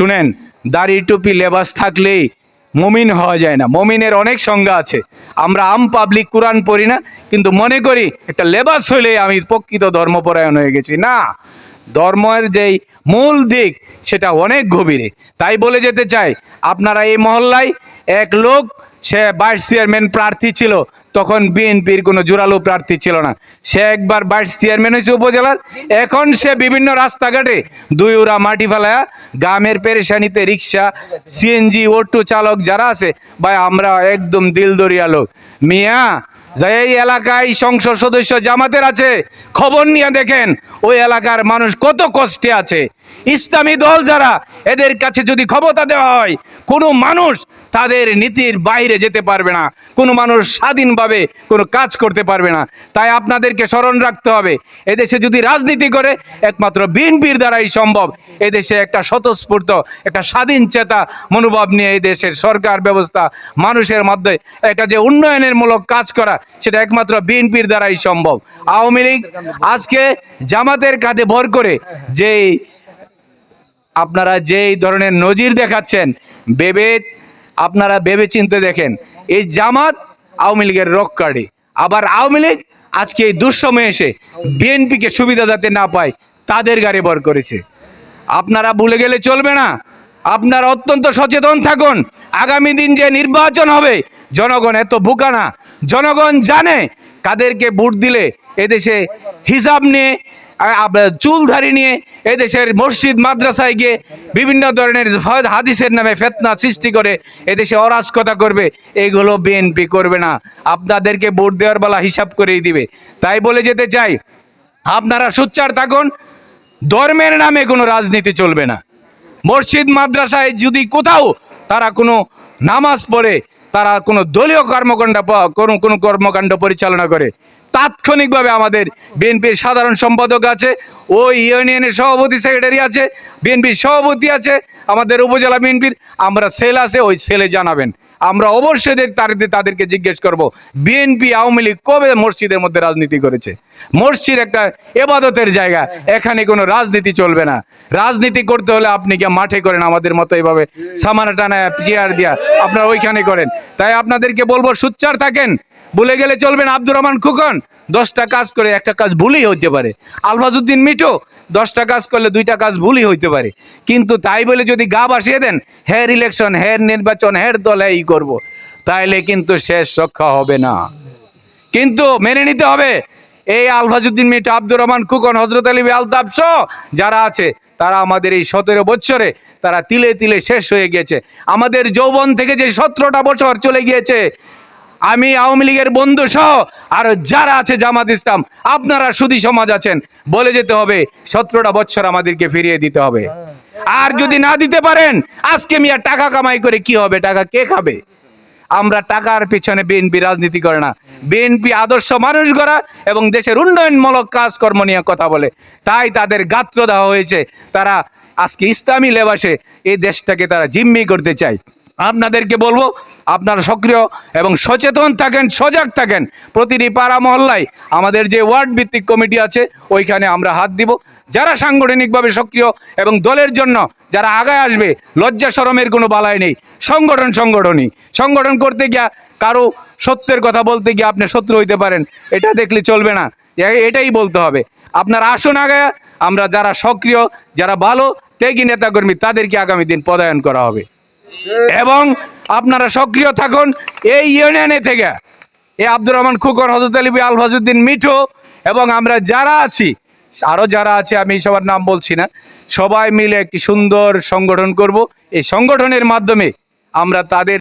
শুনেন, দাড়ি টুপি লেবাস থাকলেই মমিন হওয়া যায় না। মমিনের অনেক সংজ্ঞা আছে। আমরা আম পাবলিক কোরআন পড়ি না, কিন্তু মনে করি একটা লেবাস হলে আমি প্রকৃত ধর্মপরায়ণ হয়ে গেছি। না, ধর্মের যেই মূল দিক, সেটা অনেক গভীরে। তাই বলে যেতে চাই, আপনারা এই মহল্লায় এক লোক, সে ভাইস চেয়ারম্যান প্রার্থী ছিল। তখন বিএনপির কোনো জোরালো প্রার্থী ছিল না। সে একবার ভাইস চেয়ারম্যান হয়েছে উপজেলার। এখন সে বিভিন্ন রাস্তাঘাটে দুই উড়া মাটি ফেলায়া গ্রামের পেরেশানিতে রিক্সা সিএনজি অটো চালক যারা আছে, ভাই, আমরা একদম দিলদরিয়া লোক। মিয়া যে এই এলাকায় সংসদ সদস্য জামাতের আছে, খবর নিয়ে দেখেন, ওই এলাকার মানুষ কত কষ্টে আছে। ইসলামী দল যারা, এদের কাছে যদি ক্ষমতা দেওয়া হয়, কোনো মানুষ তাদের নীতির বাইরে যেতে পারবে না। কোনো মানুষ স্বাধীনভাবে কোনো কাজ করতে পারবে না। তাই আপনাদেরকে স্মরণ রাখতে হবে, এদেশে যদি রাজনীতি করে, একমাত্র বিএনপির দ্বারাই সম্ভব। এদেশে একটা স্বতঃস্ফূর্ত, একটা স্বাধীন চেতা মনোভাব নিয়ে এই দেশের সরকার ব্যবস্থা মানুষের মধ্যে একটা যে উন্নয়নের মূলক কাজ করা, সেটা একমাত্র বিএনপির দ্বারাই সম্ভব। আওয়ামী লীগ আজকে জামাতের কাঁধে ভর করে যেই আপনারা যেই ধরনের নজির দেখাচ্ছেন, ভেবে আপনারা ভেবে চিনতে দেখেন, এই জামাত আওয়ামী লীগের রক কার্ডে আবার আওয়ামী লীগ আজকে এই দুঃসময়ে এসে বিএনপিকে সুবিধা যাতে না পায়, তাদের গাড়ি বর করেছে। আপনারা ভুলে গেলে চলবে না। আপনারা অত্যন্ত সচেতন থাকুন। আগামী দিন যে নির্বাচন হবে, জনগণ এত বোকা না। জনগণ জানে কাদেরকে ভোট দিলে এদেশে হিসাব নিয়ে চুলধারি নিয়ে এদেশের মসজিদ, মাদ্রাসায় গিয়ে বিভিন্ন ধরনের হাদিসের নামে ফেতনা সৃষ্টি করে এদেশে অরাজকতা করবে, এগুলো বিএনপি করবে না। আপনাদেরকে ভোট দেওয়ার বেলা হিসাব করেই দিবে। তাই বলে যেতে চাই, আপনারা সুচ্চার থাকুন, ধর্মের নামে কোনো রাজনীতি চলবে না। মসজিদ, মাদ্রাসায় যদি কোথাও তারা কোনো নামাজ পড়ে, তারা কোনো দলীয় কর্মকাণ্ড কোনো কোনো কর্মকাণ্ড পরিচালনা করে তাৎক্ষণিকভাবে আমাদের বিএনপির সাধারণ সম্পাদক আছে ওই ইউনিয়নের সভাপতি সেক্রেটারি আছে, বিএনপির সভাপতি আছে, আমাদের উপজেলা বিএনপির, আমরা সেল আছে, ওই সেলে জানাবেন। আমরা অবশ্যই তাদের তাদেরকে জিজ্ঞেস করব, বিএনপি আওয়ামী লীগ কবে মসজিদের মধ্যে রাজনীতি করেছে? মসজিদ একটা এবাদতের জায়গা, এখানে কোনো রাজনীতি চলবে না। রাজনীতি করতে হলে আপনি কি মাঠে করেন, আমাদের মতো এইভাবে সামানা টানা চেয়ার দিয়া আপনারা ওইখানে করেন। তাই আপনাদেরকে বলব, সুচ্চার থাকেন। ভুলে গেলে চলবেন আব্দুর রহমান খুকন। দশটা কাজ করে একটা কাজ ভুলই হইতে পারে। আলফাজুদ্দিন মিঠো, দশটা কাজ করলে দুইটা কাজ ভুলই হইতে পারে। কিন্তু তাই বলে যদি গা বাসিয়ে দেন, হের ইলেকশন, হের নির্বাচন, হের দল এই করব। তাইলে কিন্তু শেষ রক্ষা হবে না। কিন্তু মেনে নিতে হবে, এই আলফাজুদ্দিন মিঠা, আব্দুর রহমান খুকন হজরত আলী আলতাফ যারা আছে, তারা আমাদের এই সতেরো বছরে তারা তিলে তিলে শেষ হয়ে গিয়েছে। আমাদের যৌবন থেকে যে সতেরোটা বছর চলে গিয়েছে আমি আওয়ামী লীগের বন্ধু সহ আর যারা আছে জামাত ইসলাম, আপনারা সুদী সমাজ আছেন, বলে যেতে হবে, সতেরোটা বছর আমাদেরকে ফিরিয়ে দিতে হবে। আর যদি না দিতে পারেন, আজকে মিয়া টাকা কামাই করে কি হবে? টাকা কে খাবে? আমরা টাকার পিছনে বিএনপি রাজনীতি করে না। বিএনপি আদর্শ মানুষ গড়া এবং দেশের উন্নয়নমূলক কাজকর্ম নিয়ে কথা বলে। তাই তাদের গাত্র দেওয়া হয়েছে। তারা আজকে ইসলামী লেবাসে এই দেশটাকে তারা জিম্মি করতে চায়। আপনাদেরকে বলব, আপনারা সক্রিয় এবং সচেতন থাকেন, সজাগ থাকেন। প্রতিটি পাড়া মহল্লায় আমাদের যে ওয়ার্ড ভিত্তিক কমিটি আছে, ওইখানে আমরা হাত দিব। যারা সাংগঠনিকভাবে সক্রিয় এবং দলের জন্য যারা আগায় আসবে, লজ্জা শরমের কোনো বালাই নেই। সংগঠন সংগঠনই। সংগঠন করতে গিয়া কারও সত্যের কথা বলতে গিয়ে আপনি শত্রু হইতে পারেন, এটা দেখলে চলবে না। এটাই বলতে হবে। আপনার আসুন আগায় আমরা যারা সক্রিয়, যারা ভালো, ত্যাগী নেতাকর্মী, তাদেরকে আগামী দিন পদায়ন করা হবে। এবং আপনারা সক্রিয় থাকুন এই ইউনিয়নে থেকে। এই আব্দুর রহমান খুকর হজরত আলী আলফাজুদ্দিন মিঠু এবং আমরা যারা আছি আরও যারা আছে, আমি সবার নাম বলছি না, সবাই মিলে একটি সুন্দর সংগঠন করব। এই সংগঠনের মাধ্যমে আমরা তাদের